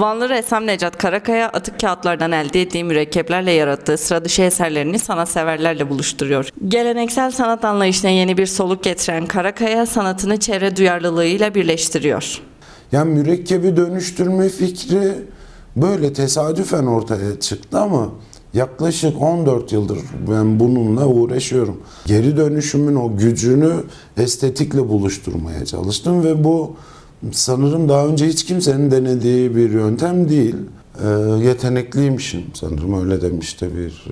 Vanlı ressam Necat Karakaya atık kağıtlardan elde ettiği mürekkeplerle yarattığı sıra dışı eserlerini sanatseverlerle buluşturuyor. Geleneksel sanat anlayışına yeni bir soluk getiren Karakaya sanatını çevre duyarlılığıyla birleştiriyor. Yani mürekkebi dönüştürme fikri böyle tesadüfen ortaya çıktı ama yaklaşık 14 yıldır ben bununla uğraşıyorum. Geri dönüşümün o gücünü estetikle buluşturmaya çalıştım ve bu sanırım daha önce hiç kimsenin denediği bir yöntem değil. Ee, yetenekliymişim sanırım öyle demişti bir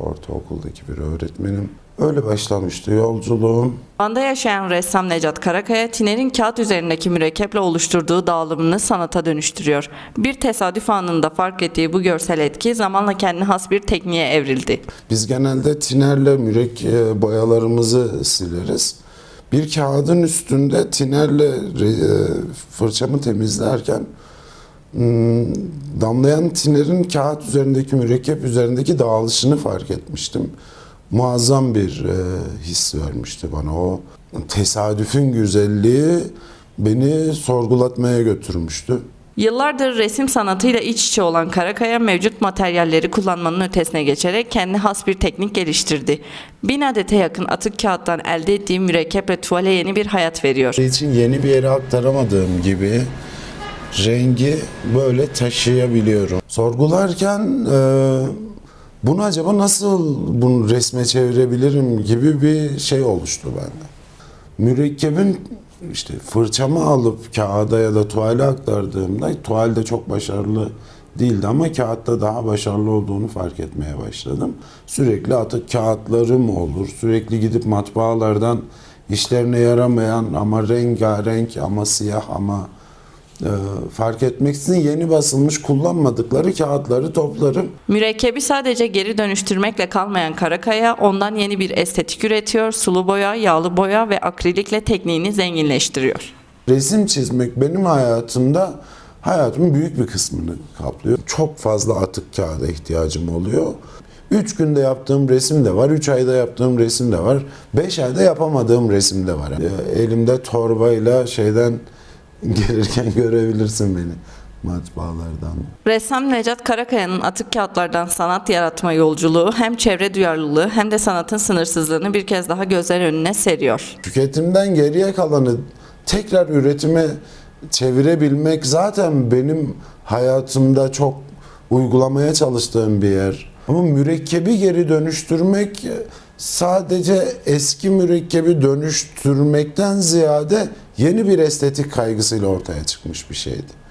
ortaokuldaki bir öğretmenim. Öyle başlamıştı yolculuğum. Van'da yaşayan ressam Necat Karakaya, Tiner'in kağıt üzerindeki mürekkeple oluşturduğu dağılımını sanata dönüştürüyor. Bir tesadüf anında fark ettiği bu görsel etki zamanla kendine has bir tekniğe evrildi. Biz genelde tinerle mürek e, boyalarımızı sileriz. Bir kağıdın üstünde tinerle e, fırçamı temizlerken hmm, damlayan tinerin kağıt üzerindeki mürekkep üzerindeki dağılışını fark etmiştim. Muazzam bir e, his vermişti bana o tesadüfün güzelliği beni sorgulatmaya götürmüştü. Yıllardır resim sanatıyla iç içe olan Karakaya mevcut materyalleri kullanmanın ötesine geçerek kendi has bir teknik geliştirdi. Bin adete yakın atık kağıttan elde ettiği mürekkeple tuvale yeni bir hayat veriyor. için yeni bir yere aktaramadığım gibi rengi böyle taşıyabiliyorum. Sorgularken e, bunu acaba nasıl bunu resme çevirebilirim gibi bir şey oluştu bende. Mürekkebin işte fırçamı alıp kağıda ya da tuvale aktardığımda tuvalde çok başarılı değildi ama kağıtta daha başarılı olduğunu fark etmeye başladım. Sürekli atık kağıtlarım olur. Sürekli gidip matbaalardan işlerine yaramayan ama rengarenk ama siyah ama fark etmeksizin yeni basılmış kullanmadıkları kağıtları toplarım. Mürekkebi sadece geri dönüştürmekle kalmayan Karakaya ondan yeni bir estetik üretiyor, sulu boya, yağlı boya ve akrilikle tekniğini zenginleştiriyor. Resim çizmek benim hayatımda hayatımın büyük bir kısmını kaplıyor. Çok fazla atık kağıda ihtiyacım oluyor. 3 günde yaptığım resim de var, 3 ayda yaptığım resim de var, 5 ayda yapamadığım resim de var. E, Elimde torbayla şeyden gelirken görebilirsin beni matbaalardan. Ressam Necat Karakaya'nın atık kağıtlardan sanat yaratma yolculuğu hem çevre duyarlılığı hem de sanatın sınırsızlığını bir kez daha gözler önüne seriyor. Tüketimden geriye kalanı tekrar üretime çevirebilmek zaten benim hayatımda çok uygulamaya çalıştığım bir yer. Ama mürekkebi geri dönüştürmek sadece eski mürekkebi dönüştürmekten ziyade yeni bir estetik kaygısıyla ortaya çıkmış bir şeydi.